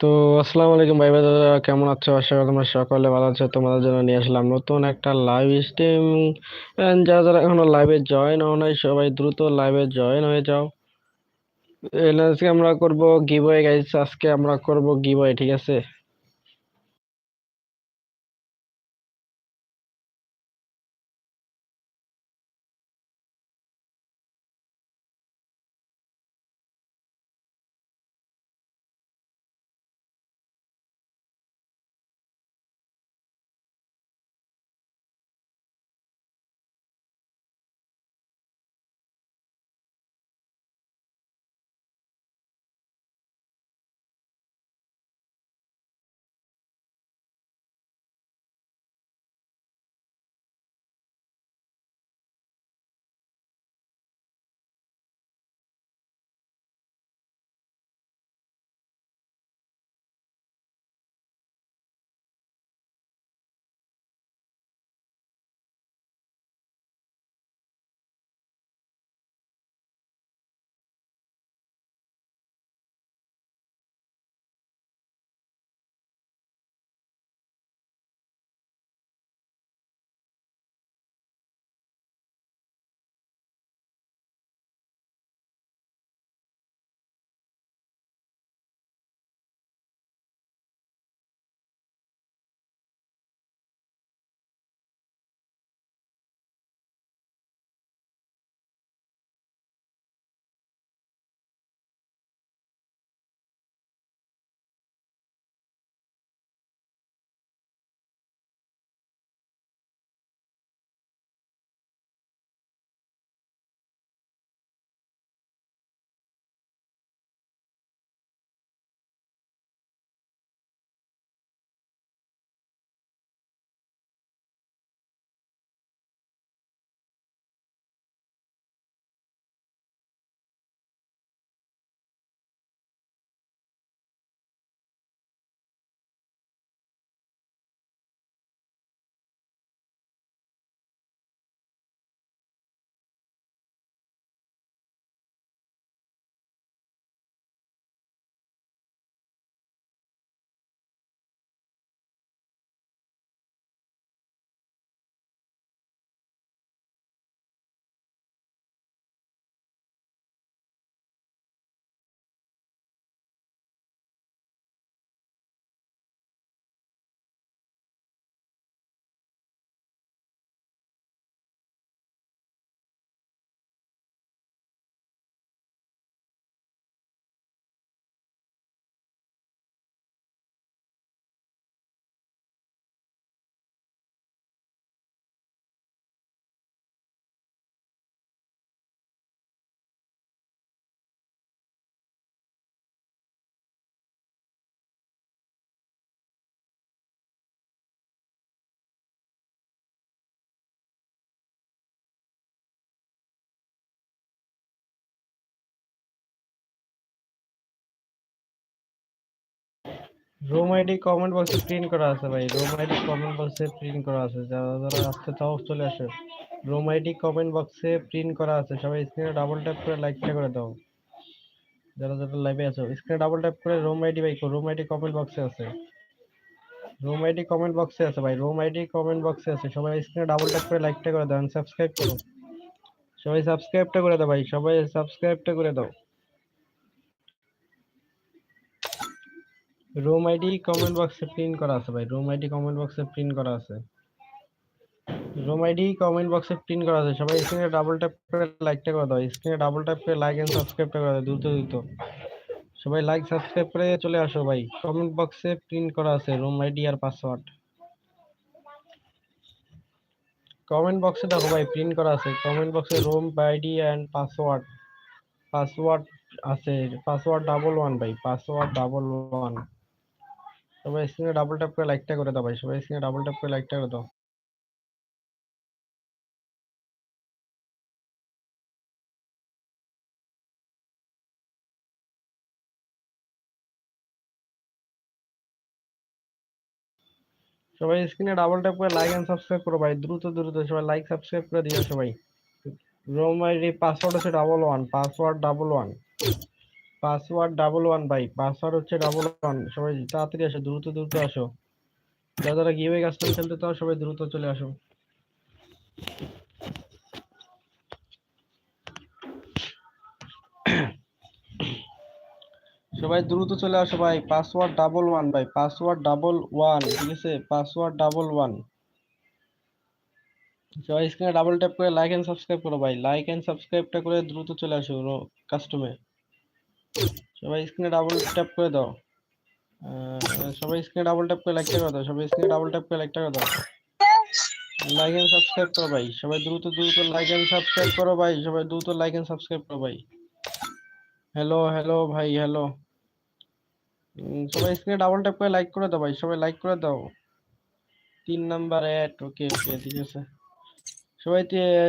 তো আসসালামু আলাইকুম ভাই দাদা, কেমন আছো? আশা করি তোমরা সকলে ভালো আছো। তোমাদের জন্য নিয়ে আসলাম নতুন একটা লাইভ স্ট্রিম যারা যারা এখনও লাইভে জয়েন হও নাই, সবাই দ্রুত লাইভে জয়েন হয়ে যাও। আজকে আমরা করব গিভওয়ে গাইস আজকে আমরা করব গিভওয়ে ঠিক আছে? রুম আইডি কমেন্ট বক্সে প্রিন্ট করা আছে ভাই। রুম আইডি কমেন্ট বক্সে প্রিন্ট করা আছে। যারা যারা আসতে চাও চলে আসো। রুম আইডি কমেন্ট বক্সে প্রিন্ট করা আছে। সবাই স্ক্রিনে ডাবল ট্যাপ করে লাইকটা করে দাও। যারা যারা লাইভে আছো স্ক্রিনে ডাবল ট্যাপ করে রুম আইডি ভাই রুম আইডি কমেন্ট বক্সে আছে। রুম আইডি কমেন্ট বক্সে আছে ভাই। রুম আইডি কমেন্ট বক্সে আছে। সবাই স্ক্রিনে ডাবল ট্যাপ করে লাইকটা করে দাও। সাবস্ক্রাইব করো। সবাই সাবস্ক্রাইবটা করে দাও ভাই। সবাই সাবস্ক্রাইবটা করে দাও। রুম আইডি কমেন্ট বক্সে প্রিন্ট করা আছে ভাই। রুম আইডি কমেন্ট বক্সে প্রিন্ট করা আছে। রুম আইডি কমেন্ট বক্সে প্রিন্ট করা আছে। সবাই স্ক্রিনে ডাবল ট্যাপ করে লাইকটা করে দাও। স্ক্রিনে ডাবল ট্যাপ করে লাইক এন্ড সাবস্ক্রাইবটা করে দাও, দ্রুত দ্রুত। সবাই লাইক সাবস্ক্রাইব করে চলে আসো ভাই। কমেন্ট বক্সে প্রিন্ট করা আছে রুম আইডি আর পাসওয়ার্ড কমেন্ট বক্সে দেখো ভাই প্রিন্ট করা আছে। কমেন্ট বক্সে room ID and password password আছে। পাসওয়ার্ড ডাবল ওয়ান ভাই। পাসওয়ার্ড ডাবল ওয়ান সবাই স্ক্রিনে ডাবল ট্যাপ করে লাইকটা করে দাও ভাই। সবাই স্ক্রিনে ডাবল ট্যাপ করে লাইকটা করে দাও। সবাই স্ক্রিনে ডাবল ট্যাপ করে লাইক এন্ড সাবস্ক্রাইব করো ভাই। দ্রুত দ্রুত সবাই লাইক সাবস্ক্রাইব করে দিও সবাই। রোম আইডি পাসওয়ার্ড আছে double one password double one password double one ভাই, পাসওয়ার্ড হচ্ছে ডাবল ওয়ান, সবাই তাড়াতাড়ি আসো, দ্রুত দ্রুত আসো। যারা যারা গিয়ে কাস্টম খেলতে চাও, সবাই দ্রুত চলে আসো। সবাই দ্রুত চলে আসো ভাই, পাসওয়ার্ড ডাবল ওয়ান ভাই, পাসওয়ার্ড ডাবল ওয়ান, ঠিক আছে? Password double one. সবাই স্ক্রিনে ডাবল ট্যাপ করে লাইক এন্ড সাবস্ক্রাইব করো ভাই লাইক এন্ড সাবস্ক্রাইবটা করে দ্রুত চলে আসো কাস্টমে সবাই স্ক্রিনে ডাবল ট্যাপ করে দাও। সবাই স্ক্রিনে ডাবল ট্যাপ করে লাইকটা করে দাও। সবাই স্ক্রিনে ডাবল ট্যাপ করে লাইকটা করে দাও। লাইক এন্ড সাবস্ক্রাইব করো ভাই। সবাই দ্রুত দ্রুত লাইক এন্ড সাবস্ক্রাইব করো ভাই। সবাই দ্রুত লাইক এন্ড সাবস্ক্রাইব করো ভাই। হ্যালো হ্যালো ভাই হ্যালো সবাই স্ক্রিনে ডাবল ট্যাপ করে লাইক করে দাও ভাই। সবাই লাইক করে দাও। তিন নাম্বার অ্যাড ওকে ওকে ঠিক আছে। সবাই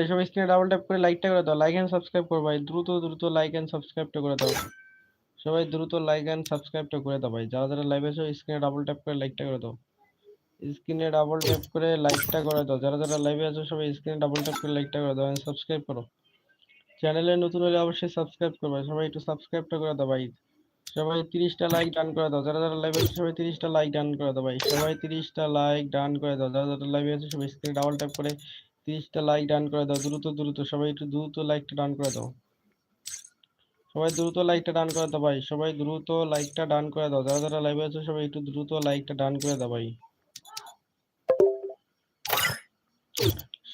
সবাই স্ক্রিনে ডাবল ট্যাপ করে লাইকটা করে দাও। লাইক এন্ড সাবস্ক্রাইব করো ভাই। দ্রুত দ্রুত লাইক এন্ড সাবস্ক্রাইবটা করে দাও। সবাই দ্রুত লাইক এন্ড সাবস্ক্রাইবটা করে দাও ভাই। যারা যারা লাইভে আছো স্ক্রিনে ডাবল ট্যাপ করে লাইকটা করে দাও। স্ক্রিনে ডাবল ট্যাপ করে লাইকটা করে দাও। যারা যারা লাইভে আছো, সবাই স্ক্রিনে ডাবল ট্যাপ করে লাইকটা করে দাও এন্ড সাবস্ক্রাইব করো। চ্যানেলে নতুন হলে অবশ্যই সাবস্ক্রাইব করবে সবাই একটু সাবস্ক্রাইবটা করে দাও ভাই। সবাই তিরিশটা লাইক ডান করে দাও। যারা যারা লাইভে আছে, সবাই তিরিশটা লাইক ডান করে দাও ভাই। সবাই তিরিশটা লাইক ডান করে দাও। যারা যারা লাইভে আছে, সবাই স্ক্রিনে ডাবল ট্যাপ করে তিরিশটা লাইক ডান করে দাও। দ্রুত দ্রুত, সবাই একটু দ্রুত লাইকটা ডান করে দাও। সবাই দ্রুত লাইকটা ডান করে দাও ভাই। সবাই দ্রুত লাইকটা ডান করে দাও। যারা যারা লাইভে আছে, সবাই একটু দ্রুত লাইকটা ডান করে দাও ভাই।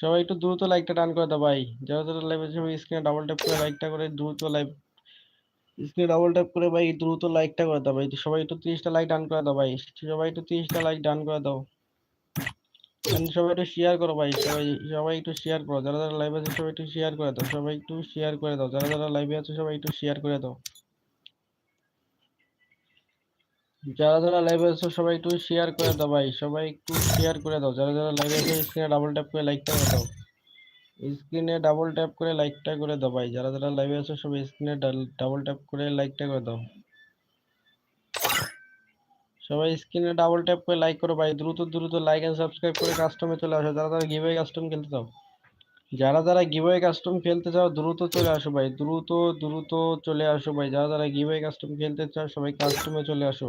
সবাই একটু দ্রুত লাইকটা ডান করে দাও ভাই। যারা যারা লাইভে আছে, সবাই স্ক্রিনে ডাবল ট্যাপ করে লাইকটা করে দ্রুত লাইভ স্ক্রিনে ডাবল ট্যাপ করে ভাই দ্রুত লাইকটা করে দাও ভাই। সবাই একটু তিরিশটা লাইক ডান করে দাও ভাই। সবাই একটু তিরিশটা লাইক ডান করে দাও। সবাই একটু শেয়ার করো ভাই, সবাই সবাই একটু শেয়ার করো, যারা যারা লাইভে আছে সবাই একটু শেয়ার করে দাও, সবাই একটু শেয়ার করে দাও, যারা যারা লাইভে আছে সবাই একটু শেয়ার করে দাও। যারা যারা লাইভে আছো সবাই একটু শেয়ার করে দাও ভাই, সবাই একটু শেয়ার করে দাও, যারা যারা লাইভে আছে স্ক্রিনে ডাবল ট্যাপ করে লাইকটা করে দাও। স্ক্রিনে ডাবল ট্যাপ করে লাইকটা করে দাও ভাই, যারা যারা লাইভে আছো সবাই স্ক্রিনে ডাবল ট্যাপ করে লাইকটা করে দাও। সবাই স্ক্রিনে ডাবল ট্যাপ করে লাইক করো ভাই। দ্রুত দ্রুত লাইক এন্ড সাবস্ক্রাইব করে কাস্টমে চলে আসো। যারা যারা গিভওয়ে কাস্টম খেলতে চাও। যারা যারা গিভওয়ে কাস্টম খেলতে চাও, দ্রুত চলে আসো ভাই। দ্রুত দ্রুত চলে আসো ভাই। যারা যারা গিভওয়ে কাস্টম খেলতে চাও, সবাই কাস্টমে চলে আসো।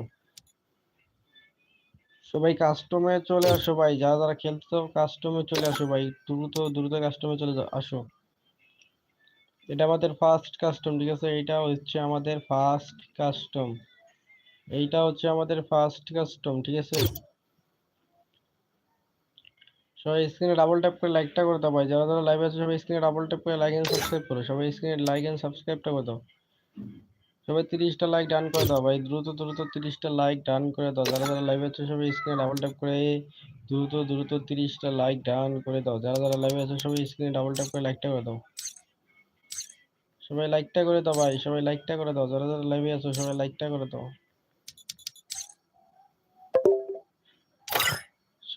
সবাই কাস্টমে চলে আসো ভাই। যারা যারা খেলতে চাও কাস্টমে চলে আসো ভাই। দ্রুত দ্রুত কাস্টমে চলে যাও আসো। এটা আমাদের ফার্স্ট কাস্টম ঠিক আছে? এটা হচ্ছে আমাদের ফার্স্ট কাস্টম এইটা হচ্ছে আমাদের ফার্স্ট কাস্টম ঠিক আছে? সবাই স্ক্রিনে ডাবল ট্যাপ করে লাইকটা করে দাও ভাই। যারা যারা লাইভ আছে, সবাই স্ক্রিনে ডাবল ট্যাপ করে লাইক এন্ড সাবস্ক্রাইব করো। সবাই স্ক্রিনে লাইক এন্ড সাবস্ক্রাইবটা করে দাও। সবাই তিরিশটা লাইক ডান করে দাও ভাই। দ্রুত দ্রুত তিরিশটা লাইক ডান করে দাও। যারা যারা লাইভ আছে, সবাই স্ক্রিনে ডাবল ট্যাপ করে দ্রুত দ্রুত তিরিশটা লাইক ডান করে দাও। যারা যারা লাইভ আছে, সবাই স্ক্রিনে ডাবল ট্যাপ করে লাইকটা করে দাও। সবাই লাইকটা করে দাও ভাই। সবাই লাইকটা করে দাও। যারা যারা লাইভে আছো, সবাই লাইকটা করে দাও।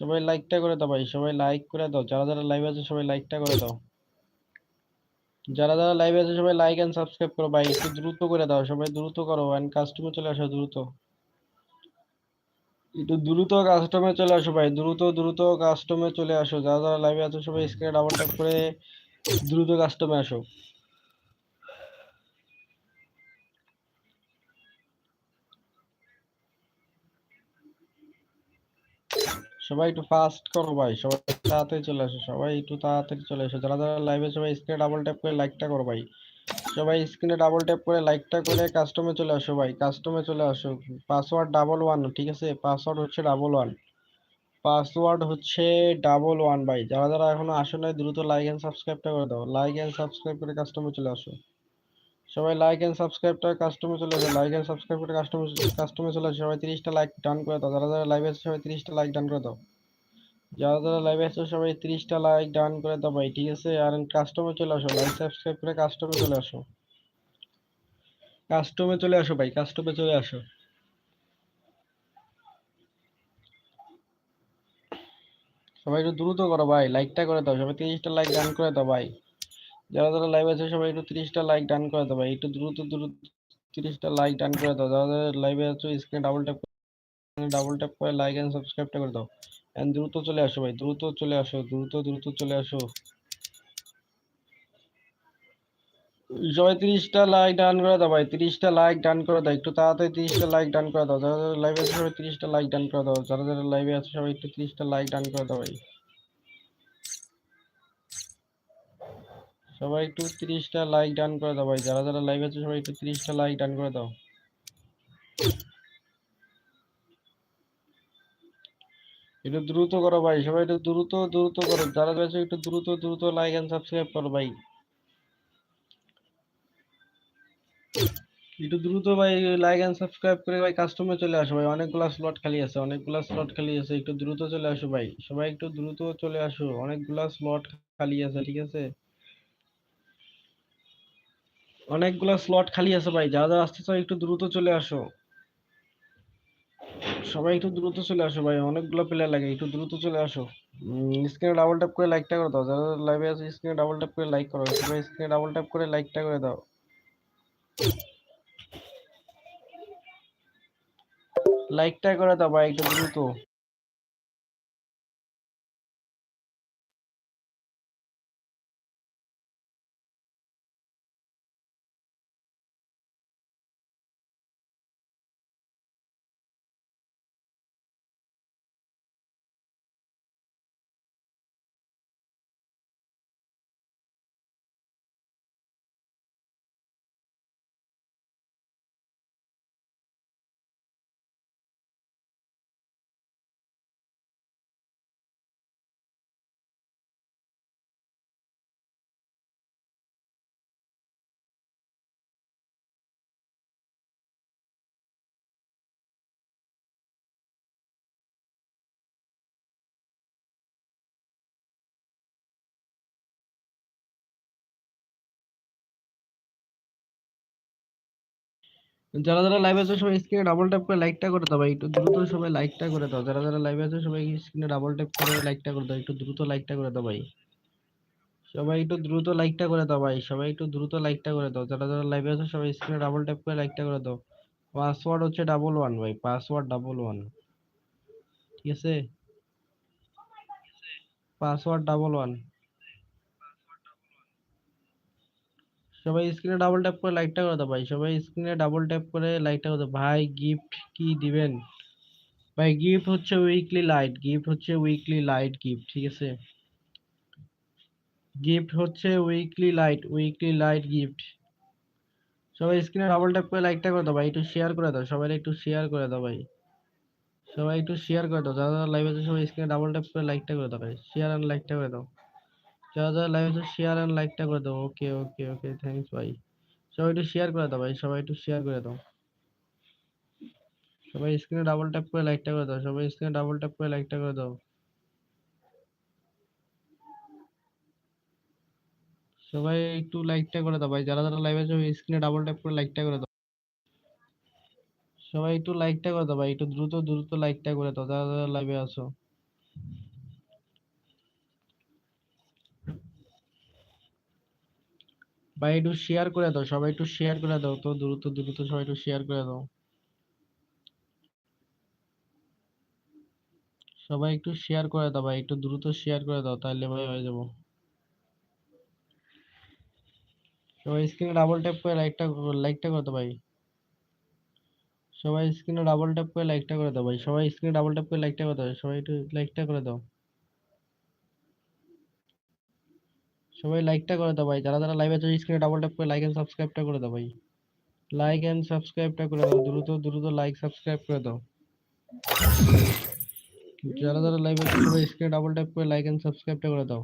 সবাই লাইকটা করে দাও ভাই, সবাই লাইক করে দাও। যারা যারা লাইভে আছে, সবাই লাইকটা করে দাও। যারা যারা লাইভে আছে, সবাই লাইক এন্ড সাবস্ক্রাইব করো ভাই, একটু দ্রুত করে দাও, সবাই দ্রুত করো এন্ড কাস্টমে চলে আসো দ্রুত। একটু দ্রুত কাস্টমে চলে আসো ভাই, দ্রুত দ্রুত কাস্টমে চলে আসো। যারা যারা লাইভে আছো, সবাই স্ক্রিনে ডাবল ট্যাপ করে দ্রুত কাস্টমে আসো। সবাই একটু ফাস্ট করো ভাই, সবাই তাড়াতাড়ি চলে আসো, সবাই একটু তাড়াতাড়ি চলে আসো, যারা যারা লাইভে সবাই স্ক্রিনে ডাবল ট্যাপ করে লাইকটা করো ভাই। সবাই স্ক্রিনে ডাবল ট্যাপ করে লাইকটা করে কাস্টমে চলে আসো ভাই কাস্টমে চলে আসো। পাসওয়ার্ড ডাবল ওয়ান ঠিক আছে? পাসওয়ার্ড হচ্ছে ডাবল ওয়ান পাসওয়ার্ড হচ্ছে ডাবল ওয়ান ভাই, যারা যারা এখনও আসো নাই, দ্রুত লাইক এন্ড সাবস্ক্রাইবটা করে দাও। লাইক এন্ড সাবস্ক্রাইব করে কাস্টমে চলে আসো। সবাই লাইক এন্ড সাবস্ক্রাইবটা কাস্টমে চলে আসো। লাইক এন্ড সাবস্ক্রাইব করে কাস্টমে কাস্টমে চলে আসো। সবাই তিরিশটা লাইক ডান করে দাও। যারা যারা লাইভে আছে, সবাই তিরিশটা লাইক ডান করে দাও। যারা যারা লাইভে আছে, সবাই তিরিশটা লাইক ডান করে দাও ভাই, ঠিক আছে? আর কাস্টমে চলে আসো। লাইক সাবস্ক্রাইব করে কাস্টমে চলে আসো। কাস্টমে চলে আসো ভাই কাস্টমে চলে আসো। সবাই একটু দ্রুত করো ভাই লাইকটা করে দাও। সবাই তিরিশটা লাইক ডান করে দাও ভাই। যারা যারা লাইভ আছে, সবাই একটু তিরিশটা লাইক ডান করে ভাই। একটু দ্রুত দ্রুত তিরিশটা লাইক ডান করে দাও। যারা যারা লাইভে আছো স্ক্রিনে ডাবল ট্যাপ ডাবল ট্যাপ করে লাইক এন্ড সাবস্ক্রাইবটা করে দাও। এন্ড দ্রুত চলে আসো ভাই, দ্রুত চলে আসো, দ্রুত দ্রুত চলে আসো। সবাই তিরিশটা লাইক ডান করে দাও ভাই, তিরিশটা লাইক ডান করে দাও। একটু তাড়াতাড়ি তিরিশটা লাইক ডান করে দাও। যারা যারা লাইভে আছে, সবাই তিরিশটা লাইক ডান করে দাও। যারা যারা লাইভে আছে, সবাই একটু তিরিশটা লাইক ডান করে দাও ভাই। সবাই একটু তিরিশটা লাইক ডান করে দাও ভাই। যারা যারা লাইভে আছে, সবাই একটু তিরিশটা লাইক ডান করে দাও। একটু দ্রুত করো ভাই, সবাই একটু দ্রুত দ্রুত করো। যারা যারা একটু দ্রুত দ্রুত লাইক এন্ড সাবস্ক্রাইব করো ভাই। একটু দ্রুত ভাই লাইক এন্ড সাবস্ক্রাইব করে ভাই কাস্টমে চলে আসো ভাই। অনেকগুলা স্লট খালি আছে, অনেকগুলা স্লট খালি আছে। একটু দ্রুত চলে আসো ভাই। সবাই একটু দ্রুত চলে আসো। অনেকগুলা স্লট খালি আছে, ঠিক আছে? অনেকগুলা স্লট খালি আছে ভাই যারা যারা আসতে একটু দ্রুত চলে আসো। সবাই একটু দ্রুত চলে আসো ভাই, অনেকগুলো প্লেয়ার লাগে, একটু দ্রুত চলে আসো। স্ক্রিনে ডাবল ট্যাপ করে লাইকটা করে দাও, যারা লাইভে আছে স্ক্রিনে ডাবল ট্যাপ করে লাইক করো, সবাই স্ক্রিনে ডাবল ট্যাপ করে লাইকটা করে দাও। লাইকটা করে দাও ভাই, একটু দ্রুত। যারা যারা লাইভে আছে সবাই স্ক্রিনে ডাবল ট্যাপ করে লাইকটা করে দাও ভাই। একটু দ্রুত সবাই লাইকটা করে দাও। যারা যারা লাইভে আছে সবাই স্ক্রিনে ডাবল ট্যাপ করে লাইকটা করে দাও। একটু দ্রুত লাইকটা করে দাও ভাই। সবাই একটু দ্রুত লাইকটা করে দাও ভাই। সবাই একটু দ্রুত লাইকটা করে দাও। যারা যারা লাইভে আছে সবাই স্ক্রিনে ডাবল ট্যাপ করে লাইকটা করে দাও। পাসওয়ার্ড হচ্ছে ডাবল ওয়ান ভাই। পাসওয়ার্ড ডাবল ওয়ান ঠিক আছে? পাসওয়ার্ড ডাবল ওয়ান সবাই স্ক্রিনে ডাবল ট্যাপ করে লাইকটা করে দাও ভাই। সবাই স্ক্রিনে ডাবল ট্যাপ করে লাইকটা করে দাও। ভাই গিফট কি দিবেন? ভাই গিফট হচ্ছে উইকলি লাইট গিফট হচ্ছে উইকলি লাইট গিফট ঠিক আছে? গিফট হচ্ছে weekly light weekly light gift সবাই স্ক্রিনে ডাবল ট্যাপ করে লাইকটা করে দাও ভাই, একটু শেয়ার করে দাও। সবাই একটু শেয়ার করে দাও ভাই। সবাই একটু শেয়ার করে দাও। যারা যারা লাইভ আছে সবাই স্ক্রিনে ডাবল ট্যাপ করে লাইকটা করে দাও ভাই। শেয়ার এন্ড লাইকটা করে দাও। যারা যারা লাইভ আছে শেয়ার এন্ড লাইকটা করে দাও। ওকে ওকে ওকে থ্যাঙ্কস ভাই। সবাই একটু শেয়ার করে দাও ভাই, সবাই একটু শেয়ার করে দাও। সবাই স্ক্রিনে ডাবল ট্যাপ করে লাইকটা করে দাও, সবাই স্ক্রিনে ডাবল ট্যাপ করে লাইকটা করে দাও। সবাই একটু লাইকটা করে দাও ভাই, যারা যারা লাইভে আছে স্ক্রিনে ডাবল ট্যাপ করে লাইকটা করে দাও। সবাই একটু লাইকটা করে দাও ভাই, একটু দ্রুত দ্রুত লাইকটা করে দাও, যারা যারা লাইভে আছো। ভাই একটু শেয়ার করে দাও, সবাই একটু শেয়ার করে দাও, তো দ্রুত দ্রুত সবাই একটু শেয়ার করে দাও। সবাই একটু শেয়ার করে দাও ভাই, একটু দ্রুত শেয়ার করে দাও, তাহলে ভাই হয়ে যাব। সবাই স্ক্রিনে ডাবল ট্যাপ করে লাইকটা লাইকটা করে দাও ভাই। সবাই স্ক্রিনে ডাবল ট্যাপ করে লাইকটা করে দাও ভাই, সবাই স্ক্রিনে ডাবল ট্যাপ করে লাইকটা করে দাও, সবাই একটু লাইকটা করে দাও। সবাই লাইকটা করে দাও ভাই। যারা যারা লাইভে আছে স্ক্রিনে ডাবল ট্যাপ করে লাইক এন্ড সাবস্ক্রাইবটা করে দাও ভাই। লাইক এন্ড সাবস্ক্রাইবটা করে দাও। দ্রুত দ্রুত লাইক সাবস্ক্রাইব করে দাও। যারা যারা লাইভে আছে, সবাই স্ক্রিনে ডাবল ট্যাপ করে লাইক এন্ড সাবস্ক্রাইবটা করে দাও।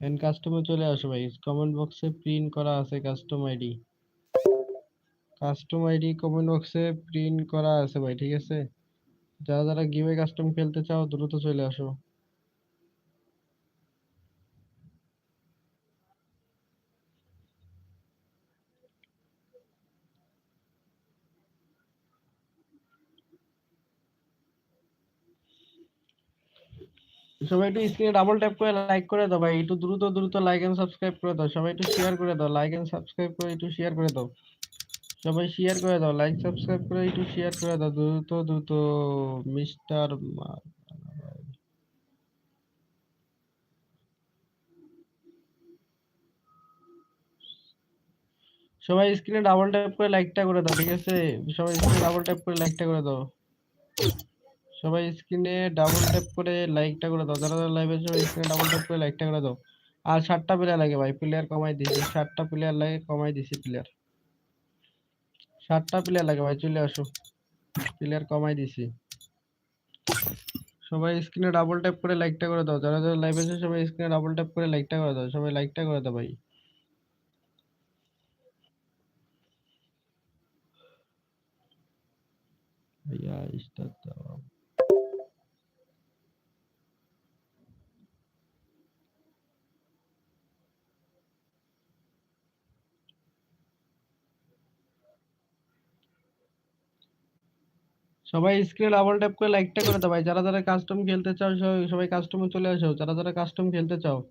এন্ড কাস্টমে চলে আসো ভাই। কমেন্ট বক্সে প্রিন্ট করা আছে custom ID custom ID comment বক্সে প্রিন্ট করা আছে ভাই, ঠিক আছে? যারা যারা গেমে কাস্টম খেলতে চাও, দ্রুত চলে আসো। সবাই একটু স্ক্রিনে ডাবল ট্যাপ করে লাইক করে দাও ভাই, একটু দ্রুত দ্রুত লাইক এন্ড সাবস্ক্রাইব করে দাও, সবাই একটু শেয়ার করে দাও লাইক এন্ড সাবস্ক্রাইব করে একটু শেয়ার করে দাও, সবাই শেয়ার করে দাও লাইক সাবস্ক্রাইব করে একটু শেয়ার করে দাও, দ্রুত দ্রুত মিস্টার সবাই স্ক্রিনে ডাবল ট্যাপ করে লাইকটা করে দাও, ঠিক আছে? সবাই স্ক্রিনে ডাবল ট্যাপ করে লাইকটা করে দাও। সবাই স্ক্রিনে ডাবল ট্যাপ করে লাইকটা করে দাও যারা যারা লাইভে সবাই স্ক্রিনে ডাবল ট্যাপ করে লাইকটা করে দাও আর সাতটা প্লেয়ার লাগে ভাই প্লেয়ার কমাই দিছি সাতটা প্লেয়ার লাগে কমাই দিছি প্লেয়ার সাতটা প্লেয়ার লাগে ভাই চলে আসো প্লেয়ার কমাই দিছি সবাই স্ক্রিনে ডাবল ট্যাপ করে লাইকটা করে দাও যারা যারা লাইভে আছে সবাই স্ক্রিনে ডাবল ট্যাপ করে লাইকটা করে দাও সবাই লাইকটা করে দাও ভাই भैया स्टार्ट সবাই স্ক্রিনে ডাবল ট্যাপ করে লাইকটা করে দাও ভাই। যারা যারা কাস্টম খেলতে চাও, সবাই- কাস্টমে চলে আসো। যারা যারা কাস্টম খেলতে চাও,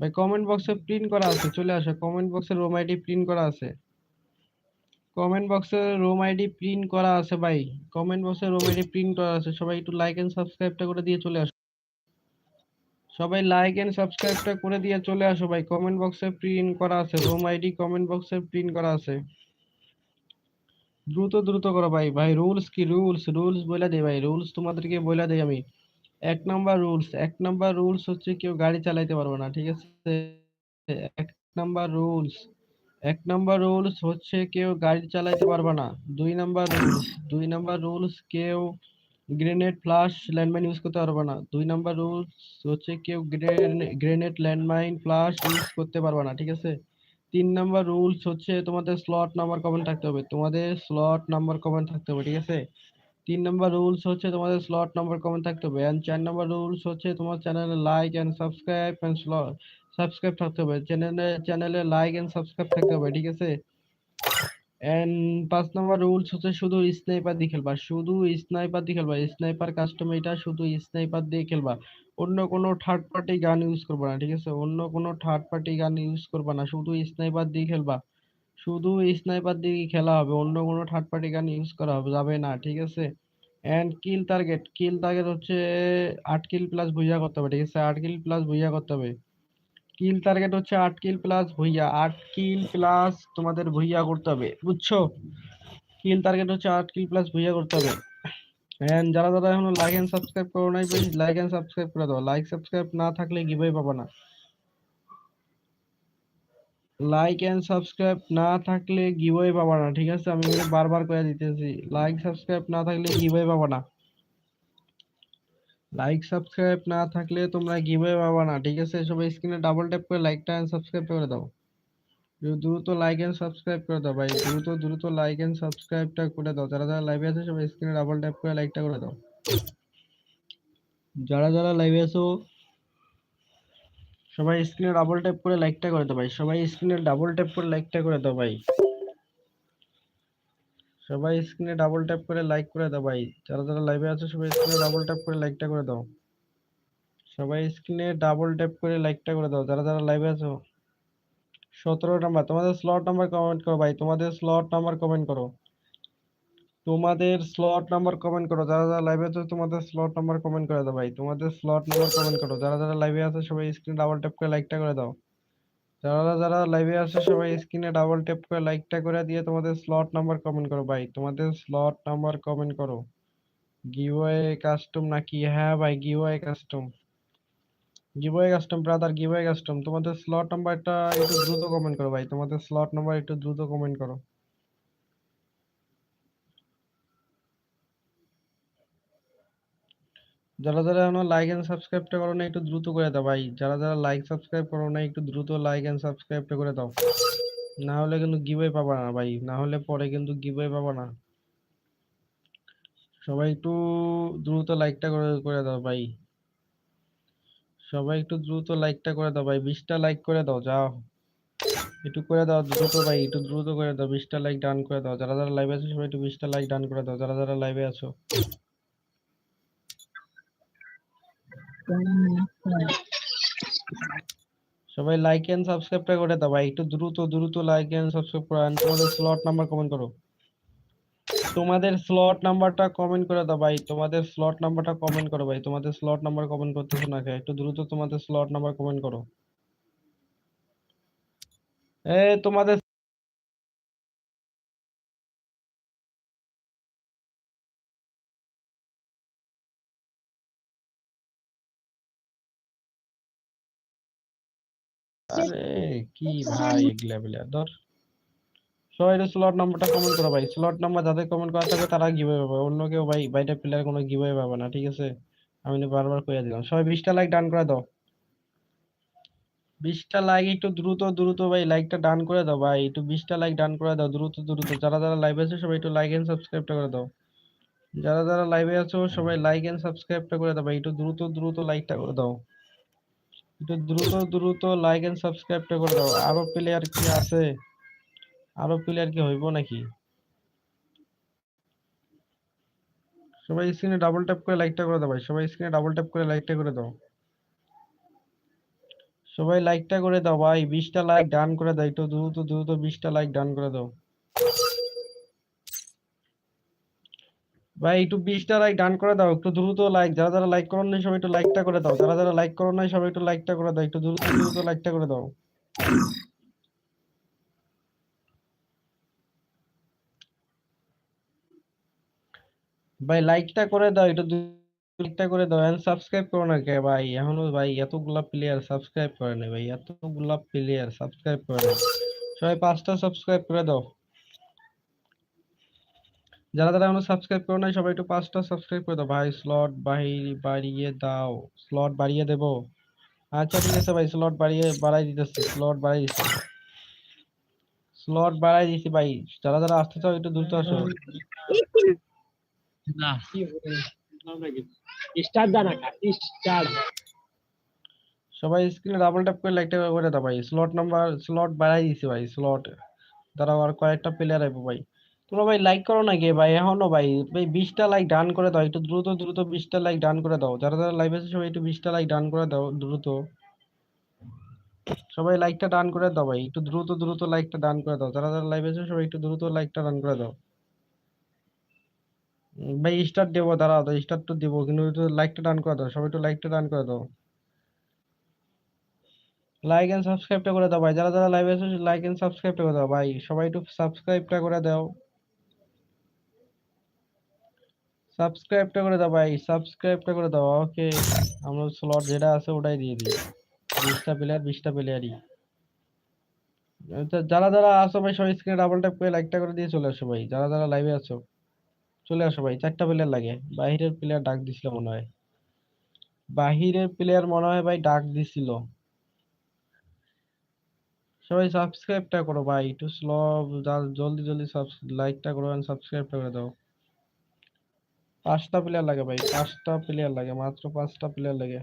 ভাই কমেন্ট বক্সে প্রিন্ট করা আছে, চলে আসো। কমেন্ট বক্সে রুম আইডি প্রিন্ট করা আছে। কমেন্ট বক্সে রুম আইডি প্রিন্ট করা আছে ভাই। কমেন্ট বক্সে রুম আইডি প্রিন্ট করা আছে। সবাই একটু লাইক এন্ড সাবস্ক্রাইবটা করে দিয়ে চলে আসো। সবাই লাইক এন্ড সাবস্ক্রাইবটা করে দিয়ে চলে আসো ভাই। কমেন্ট বক্সে প্রিন্ট করা আছে। রুম আইডি কমেন্ট বক্সে প্রিন্ট করা আছে। দ্রুত দ্রুত করো ভাই। ভাই রুলস কি? রুলস রুলস বলে দেই ভাই। রুলস তোমাদেরকে বলে দেই আমি। এক নাম্বার রুলস এক নাম্বার রুলস হচ্ছে কেউ গাড়ি চালাইতে পারবে না, ঠিক আছে? এক নাম্বার রুলস এক নাম্বার রুলস হচ্ছে কেউ গাড়ি চালাইতে পারবে না। দুই নাম্বার রুলস দুই নাম্বার রুলস কেউ গ্রেনেড ফ্লাশ ল্যান্ডমাইন ইউজ করতে পারবে না। দুই নাম্বার রুলস হচ্ছে কেউ গ্রেনেড ল্যান্ডমাইন ফ্লাশ ইউজ করতে পারবে না, ঠিক আছে? তিন নাম্বার রুলস হচ্ছে তোমাদের স্লট নাম্বার কমেন্ট থাকতে হবে। তোমাদের স্লট নাম্বার কমেন্ট থাকতে হবে, ঠিক আছে? তিন নাম্বার রুলস হচ্ছে তোমাদের স্লট নাম্বার কমেন্ট থাকতে হবে। এন্ড চার নাম্বার রুলস হচ্ছে তোমার চ্যানেলে like and subscribe and slot subscribe থাকতে হবে। চ্যানেলে চ্যানেলে লাইক এন্ড সাবস্ক্রাইব থাকতে হবে, ঠিক আছে? এন্ড পাঁচ নাম্বার রুলস হচ্ছে শুধু স্নাইপার দিয়ে খেলবা। শুধু স্নাইপার দিয়ে খেলবা। স্নাইপার কাস্টম এটা শুধু স্নাইপার দিয়ে খেলবা। অন্য কোনো থার্ড পার্টি গান ইউজ করবা না, ঠিক আছে? অন্য কোনো থার্ড পার্টি গান ইউজ করবা না, শুধু স্নাইপার দিয়ে খেলবা। শুধু স্নাইপার দিয়ে খেলা হবে, অন্য কোনো থার্ড পার্টি গান ইউজ করা যাবে না, ঠিক আছে? And kill target kill target হচ্ছে আট কিল প্লাস ভুইয়া করতে হবে, ঠিক আছে? আট কিল প্লাস ভুইয়া করতে হবে। কিল টার্গেট হচ্ছে আট কিল প্লাস ভুইয়া, আট কিল প্লাস তোমাদের ভুইয়া করতে হবে, বুঝছ? কিল টার্গেট হচ্ছে আট কিল প্লাস ভুইয়া করতে হবে। এন্ড যারা যারা এখনও লাইক এন্ড সাবস্ক্রাইব করো নাই প্লিজ লাইক এন্ড সাবস্ক্রাইব করে দাও। লাইক সাবস্ক্রাইব না থাকলে গিভওয়ে পাবো না। লাইক এন্ড সাবস্ক্রাইব না থাকলে গিভওয়ে পাবো না, ঠিক আছে? আমি কিন্তু বারবার করে দিতেছি। লাইক সাবস্ক্রাইব না থাকলে গিভওয়ে পাবো না। লাইক সাবস্ক্রাইব না থাকলে তোমরা গিভওয়ে পাবো না, ঠিক আছে? সবাই স্ক্রিনে ডাবল ট্যাপ করে লাইকটা এন্ড সাবস্ক্রাইব করে দাও। দ্রু- দ্রুত লাইক এন্ড সাবস্ক্রাইব করে দাও ভাই। দ্রুত দ্রুত লাইক এন্ড সাবস্ক্রাইবটা করে দাও। যারা যারা লাইভে আছে, সবাই স্ক্রিনে ডাবল ট্যাপ করে লাইকটা করে দাও। যারা যারা লাইভে আছো, সবাই স্ক্রিনে ডাবল ট্যাপ করে লাইকটা করে দাও ভাই। সবাই স্ক্রিনে ডাবল ট্যাপ করে লাইকটা করে দাও ভাই। সবাই স্ক্রিনে ডাবল ট্যাপ করে লাইক করে দাও ভাই। যারা যারা লাইভে আছে, সবাই স্ক্রিনে ডাবল ট্যাপ করে লাইকটা করে দাও। সবাই স্ক্রিনে ডাবল ট্যাপ করে লাইকটা করে দাও। যারা যারা লাইভে আছো সতেরো নাম্বার তোমাদের স্লট নাম্বার কমেন্ট করো ভাই, তোমাদের স্লট নাম্বার কমেন্ট করো। তোমাদের স্লট নাম্বার কমেন্ট করো, যারা যারা লাইভে আছো তোমাদের স্লট নাম্বার কমেন্ট করে দাও ভাই, তোমাদের স্লট নাম্বার কমেন্ট করো, যারা যারা লাইভে আছে সবাই স্ক্রিনে ডাবল ট্যাপ করে লাইকটা করে দাও। যারা যারা লাইভে আছে সবাই স্ক্রিনে ডাবল ট্যাপ করে লাইকটা করে দিয়ে তোমাদের স্লট নাম্বার কমেন্ট করো ভাই, তোমাদের স্লট নাম্বার কমেন্ট করো। গিভওয়ে কাস্টম নাকি? হ্যাঁ ভাই giveaway custom giveaway custom brother giveaway custom তোমাদের স্লট নাম্বারটা একটু দ্রুত কমেন্ট করো ভাই। তোমাদের স্লট নাম্বার একটু দ্রুত কমেন্ট করো। যারা যারা এখনও লাইক এন্ড সাবস্ক্রাইবটা করো না একটু দ্রুত করে দাও ভাই। যারা যারা লাইক সাবস্ক্রাইব করো না একটু দ্রুত লাইক এন্ড সাবস্ক্রাইবটা করে দাও। না হলে কিন্তু গিভওয়ে পাবা না ভাই। না হলে পরে কিন্তু গিভওয়ে পাবা না। সবাই একটু দ্রুত লাইকটা করে করে দাও ভাই। সবাই একটু দ্রুত লাইকটা করে দাও ভাই, বিশটা লাইক করে দাও যাও একটু করে দাও দ্রুত ভাই, একটু দ্রুত করে দাও, বিশটা লাইক ডান করে দাও। যারা যারা লাইভে আছো, সবাই একটু বিশটা লাইক ডান করে দাও, যারা যারা লাইভে আছো। সবাই লাইক এন্ড সাবস্ক্রাইবটা করে দাও ভাই, একটু দ্রুত দ্রুত লাইক এন্ড সাবস্ক্রাইব করো। তোমাদের স্লট নাম্বার কমেন্ট করো। তোমাদের স্লট নাম্বারটা কমেন্ট করে দাও ভাই। তোমাদের স্লট নাম্বারটা কমেন্ট করো ভাই। তোমাদের স্লট নাম্বার কমেন্ট করতেছো না একটু দ্রুত তোমাদের স্লট নাম্বার কমেন্ট করো। এ, তোমাদের আরে, কি ভাই এগুলা বেলা ধর। সবাই স্লট নাম্বারটা কমেন্ট করো ভাই। স্লট নাম্বার যাদের কমেন্ট করা থাকবে তারা গিভওয়ে পাবে। অন্য কেউ ভাই, বাইরে প্লেয়ার কোনো গিভওয়ে পাবে না, ঠিক আছে? আমি বারবার কইয়া দিলাম। সবাই বিশটা লাইক ডান করে দাও। বিশটা লাইক একটু দ্রুত দ্রুত ভাই লাইকটা ডান করে দাও ভাই। একটু বিশটা লাইক ডান করে দাও, দ্রুত দ্রুত। যারা যারা লাইভে আছে, সবাই একটু লাইক এন্ড সাবস্ক্রাইবটা করে দাও। যারা যারা লাইভে আছো, সবাই লাইক এন্ড সাবস্ক্রাইবটা করে দাও ভাই। একটু দ্রুত দ্রুত লাইকটা করে দাও। একটু দ্রুত দ্রুত লাইক এন্ড সাবস্ক্রাইবটা করে দাও। আরও প্লেয়ার কি আছে? আরও প্লেয়ার কি হইব নাকি? সবাই স্ক্রিনে ডাবল ট্যাপ করে লাইকটা করে দাও ভাই। সবাই স্ক্রিনে ডাবল ট্যাপ করে লাইকটা করে দাও। সবাই লাইকটা করে দাও ভাই। বিশটা লাইক ডান করে দাও। একটু দ্রুত দ্রুত বিশটা লাইক ডান করে দাও। ভাই, একটু বিশটা লাইক ডান করে দাও। একটু দ্রুত লাইক যারা যারা লাইক করো নাই, সবাই একটু লাইকটা করে দাও। যারা যারা লাইক করো নাই, সবাই একটু লাইকটা করে দাও। একটু দ্রুত দ্রুত লাইকটা করে দাও। ভাই লাইকটা করে দাও একটু লাইকটা করে দাও এন্ড সাবস্ক্রাইব করো না কে ভাই? এখনও ভাই এতগুলা প্লেয়ার সাবস্ক্রাইব করে না ভাই, এতগুলা প্লেয়ার সাবস্ক্রাইব করে না সবাই পাঁচটা সাবস্ক্রাইব করে দাও। যারা যারা এখনও সাবস্ক্রাইব করো নাই, সবাই একটু পাঁচটা সাবস্ক্রাইব করে দাও। ভাই স্লট বাড়িয়ে দাও। স্লট বাড়িয়ে দেবো। আচ্ছা ঠিক আছে ভাই স্লট বাড়িয়ে, বাড়াই দিতেছি স্লট বাড়াই দিচ্ছি স্লট বাড়াই দিছি ভাই, যারা যারা আসতে চাও একটু দ্রুত আসো। না। স্টার দানা স্টার সবাই স্ক্রিনে ডাবল ট্যাপ করে লাইকটা করে দাও ভাই। স্লট নাম্বার স্লট বাড়াই দিছি ভাই স্লট দাঁড়াও আর কয়েকটা প্লেয়ার আইবো ভাই। তোমরা ভাই লাইক করো না কে ভাই এখনও ভাই ভাই বিশটা লাইক ডান করে দাও। একটু দ্রুত দ্রুত বিশটা লাইক ডান করে দাও। যারা যারা লাইভ আছে সবাই একটু বিশটা লাইক ডান করে দাও দ্রুত। সবাই লাইকটা ডান করে দাও ভাই। একটু দ্রুত দ্রুত লাইকটা ডান করে দাও। যারা যারা লাইভ আছে সবাই একটু দ্রুত লাইকটা ডান করে দাও। ভাই স্টার্ট দেবো, দাঁড়াও তো স্টার্ট তো দেবো, কিন্তু লাইকটা ডান করে দাও, সবাই একটু লাইকটা ডান করে দাও। লাইক এন্ড সাবস্ক্রাইবটা করে দাও ভাই, যারা যারা লাইভ আছে লাইক এন্ড সাবস্ক্রাইবটা করে দাও ভাই, সবাই একটু সাবস্ক্রাইবটা করে দাও। সাবস্ক্রাইবটা করে দাও ভাই সাবস্ক্রাইবটা করে দাও ওকে আমরা স্লট যেটা আছে ওটাই দিয়ে দিই, বিশটা প্লেয়ার বিশটা প্লেয়ারই যারা যারা আসো ভাই, সবাই স্ক্রিনে ডাবল ট্যাপ করে লাইকটা করে দিয়ে চলে আসো ভাই, যারা যারা লাইভে আছো। চলে আসো ভাই, চারটা প্লেয়ার লাগে। বাহিরের প্লেয়ার ডাক দিছিল মনে হয়। বাহিরের প্লেয়ার মনে হয় ভাই ডাক দিছিল। সবাই সাবস্ক্রাইবটা করো ভাই, একটু স্লো জলদি জলদি লাইকটা করো এন্ড সাবস্ক্রাইবটা করে দাও। পাঁচটা প্লেয়ার লাগে ভাই, পাঁচটা প্লেয়ার লাগে, মাত্র পাঁচটা প্লেয়ার লাগে।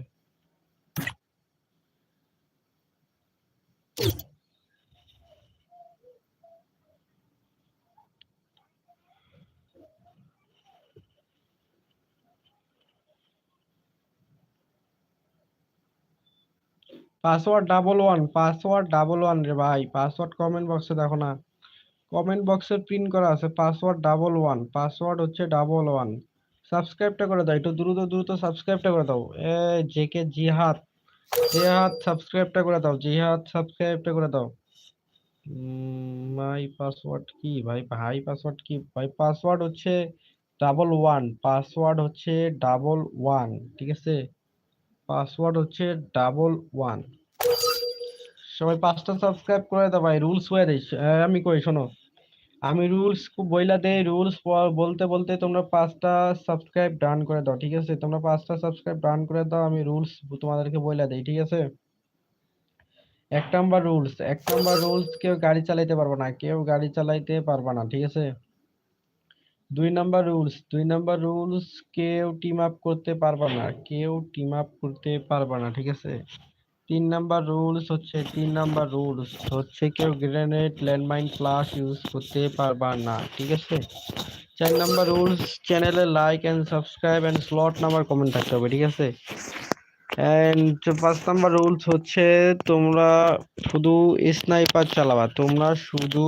Password double one, password double one রে ভাই, পাসওয়ার্ড কমেন্ট বক্সে দেখো না। কমেন্ট বক্সে প্রিন্ট করা আছে পাসওয়ার্ড ডাবল ওয়ান, পাসওয়ার্ড হচ্ছে ডাবল ওয়ান। সাবস্ক্রাইবটা করে দাও, একটু দ্রুত দ্রুত সাবস্ক্রাইবটা করে দাও। এ, জেকে জিহাদ জিহাদ সাবস্ক্রাইবটা করে দাও, জিহাদ সাবস্ক্রাইবটা করে দাও। মাই পাসওয়ার্ড কি ভাই ভাই পাসওয়ার্ড কি ভাই? পাসওয়ার্ড হচ্ছে ডাবল ওয়ান পাসওয়ার্ড হচ্ছে ডাবল ওয়ান ঠিক আছে? পাসওয়ার্ড হচ্ছে ডাবল ওয়ান। সবাই পাঁচটা সাবস্ক্রাইব করে দাও ভাই, রুলস হয়ে দেয় আমি কই, শোনো। আমি রুলস বইলা দেই, রুলস বলতে বলতে তোমরা পাঁচটা সাবস্ক্রাইব ডান করে দাও, ঠিক আছে? তোমরা পাঁচটা সাবস্ক্রাইব ডান করে দাও, আমি রুলস তোমাদেরকে বইলা দেই, ঠিক আছে? এক নাম্বার রুলস, এক নাম্বার রুলস কেউ গাড়ি চালাইতে পারবে না, কেউ গাড়ি চালাইতে পারবে না, ঠিক আছে? দুই নাম্বার রুলস দুই নাম্বার রুলস কেউ টিম আপ করতে পারবে না, কেউ টিম আপ করতে পারবে না, ঠিক আছে? তিন নাম্বার রুলস হচ্ছে, তিন নাম্বার রুলস হচ্ছে কেউ গ্রেনেড ল্যান্ডমাইন ফ্লাশ ইউজ করতে পারবা না, ঠিক আছে? চার নাম্বার রুলস চ্যানেলে like and subscribe and slot number comment থাকতে হবে, ঠিক আছে? এন্ড পাঁচ নাম্বার রুলস হচ্ছে তোমরা শুধু স্নাইপার চালাবা, তোমরা শুধু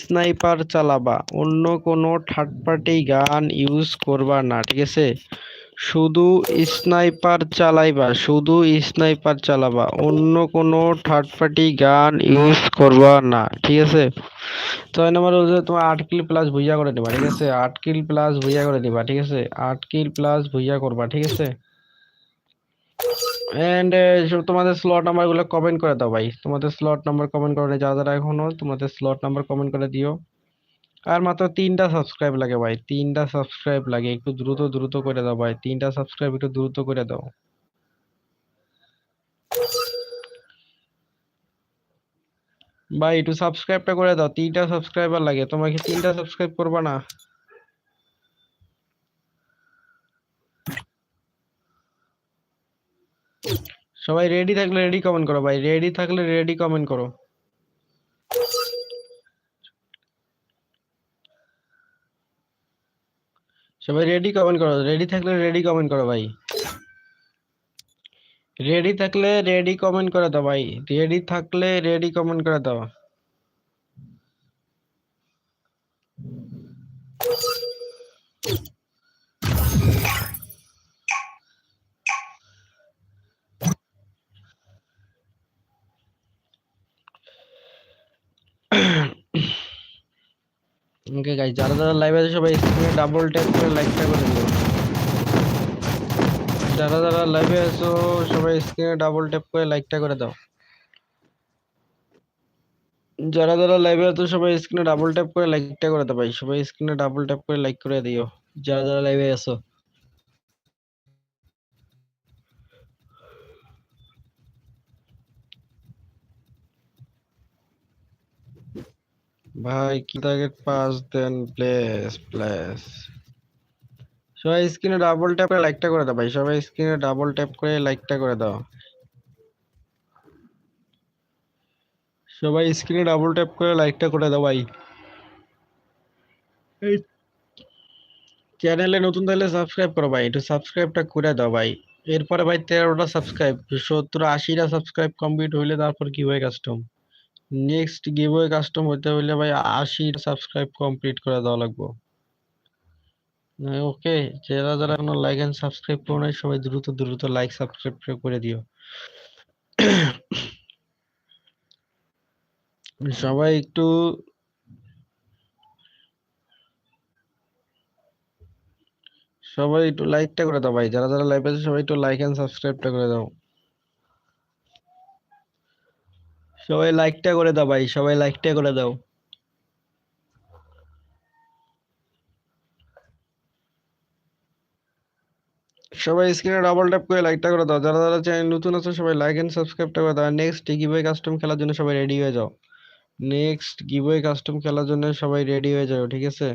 স্নাইপার চালাবা, অন্য কোনো থার্ড পার্টি গান ইউজ করবা না, ঠিক আছে? শুধু স্নাইপার চালাইবা, শুধু স্নাইপার চালাবা, অন্য কোনো থার্ড পার্টি গান ইউজ করবা না, ঠিক আছে? ছয় নম্বর হচ্ছে তোমার আট কিল প্লাস ভুইয়া করে নিবা, ঠিক আছে? আট কিল প্লাস ভুইয়া করে নিবা, ঠিক আছে? আট কিল প্লাস ভুইয়া করবা, ঠিক আছে? এন্ড তোমাদের স্লট নাম্বারগুলো কমেন্ট করে দাও ভাই। তোমাদের স্লট নাম্বার কমেন্ট করে যারা যারা এখনও, তোমাদের স্লট নাম্বার কমেন্ট করে দিও। আর মাত্র তিনটা সাবস্ক্রাইব লাগে ভাই, তিনটা সাবস্ক্রাইব লাগে। একটু দ্রুত দ্রুত করে দাও ভাই, তিনটা সাবস্ক্রাইব একটু দ্রুত করে দাও। ভাই, একটু সাবস্ক্রাইবটা করে দাও, তিনটা সাবস্ক্রাইবার লাগে। তোমাকে তিনটা সাবস্ক্রাইব করবা না? সবাই রেডি থাকলে রেডি কমেন্ট করো ভাই রেডি থাকলে রেডি কমেন্ট করো। সবাই রেডি কমেন্ট করো রেডি থাকলে রেডি কমেন্ট করো ভাই। রেডি থাকলে রেডি কমেন্ট করে দাও ভাই রেডি থাকলে রেডি কমেন্ট করে দাও। ওকে গাইস যারা যারা লাইভে আছে সবাই স্ক্রিনে ডাবল ট্যাপ করে লাইকটা করে দিও। যারা যারা লাইভে আছো, সবাই স্ক্রিনে ডাবল ট্যাপ করে লাইকটা করে দাও। যারা যারা লাইভে আছো, সবাই স্ক্রিনে ডাবল ট্যাপ করে লাইকটা করে দাও ভাই। সবাই স্ক্রিনে ডাবল ট্যাপ করে লাইক করে দিও। যারা যারা লাইভে আছো। ভাই কি টার্গেট পাস? দেন প্লেস প্লেস সবাই স্ক্রিনে ডাবল ট্যাপ করে লাইকটা করে দাও ভাই। সবাই স্ক্রিনে ডাবল ট্যাপ করে লাইকটা করে দাও। সবাই স্ক্রিনে ডাবল ট্যাপ করে লাইকটা করে দাও ভাই। এই চ্যানেলে নতুন তাহলে সাবস্ক্রাইব করো ভাই। একটু সাবস্ক্রাইবটা করে দাও ভাই। এরপরে ভাই তেরোটা সাবস্ক্রাইব সত্তর আশিটা সাবস্ক্রাইব কমপ্লিট হইলে তারপর কি হয় কাস্টম নেক্সট গিভওয়ে কাস্টম হতে হইলে ভাই আশি সাবস্ক্রাইব কমপ্লিট করে দেওয়া লাগবে। ওকে যারা যারা এখনও লাইক এন্ড সাবস্ক্রাইব করো নাই, সবাই দ্রুত দ্রুত লাইক সাবস্ক্রাইব করে দিও। সবাই একটু সবাই একটু লাইকটা করে দাও ভাই। যারা যারা লাইভ আছে, সবাই একটু লাইক এন্ড সাবস্ক্রাইবটা করে দাও। সবাই লাইকটা করে দাও ভাই, সবাই লাইকটা করে দাও। সবাই স্ক্রিনে ডাবল ট্যাপ করে লাইকটা করে দাও। যারা যারা চ্যানেল নতুন আছে সবাই লাইক এন্ড সাবস্ক্রাইবটা করে দাও। নেক্সট গিভওয়ে কাস্টম খেলার জন্য সবাই রেডি হয়ে যাও। নেক্সট গিভওয়ে কাস্টম খেলার জন্য সবাই রেডি হয়ে যাও, ঠিক আছে?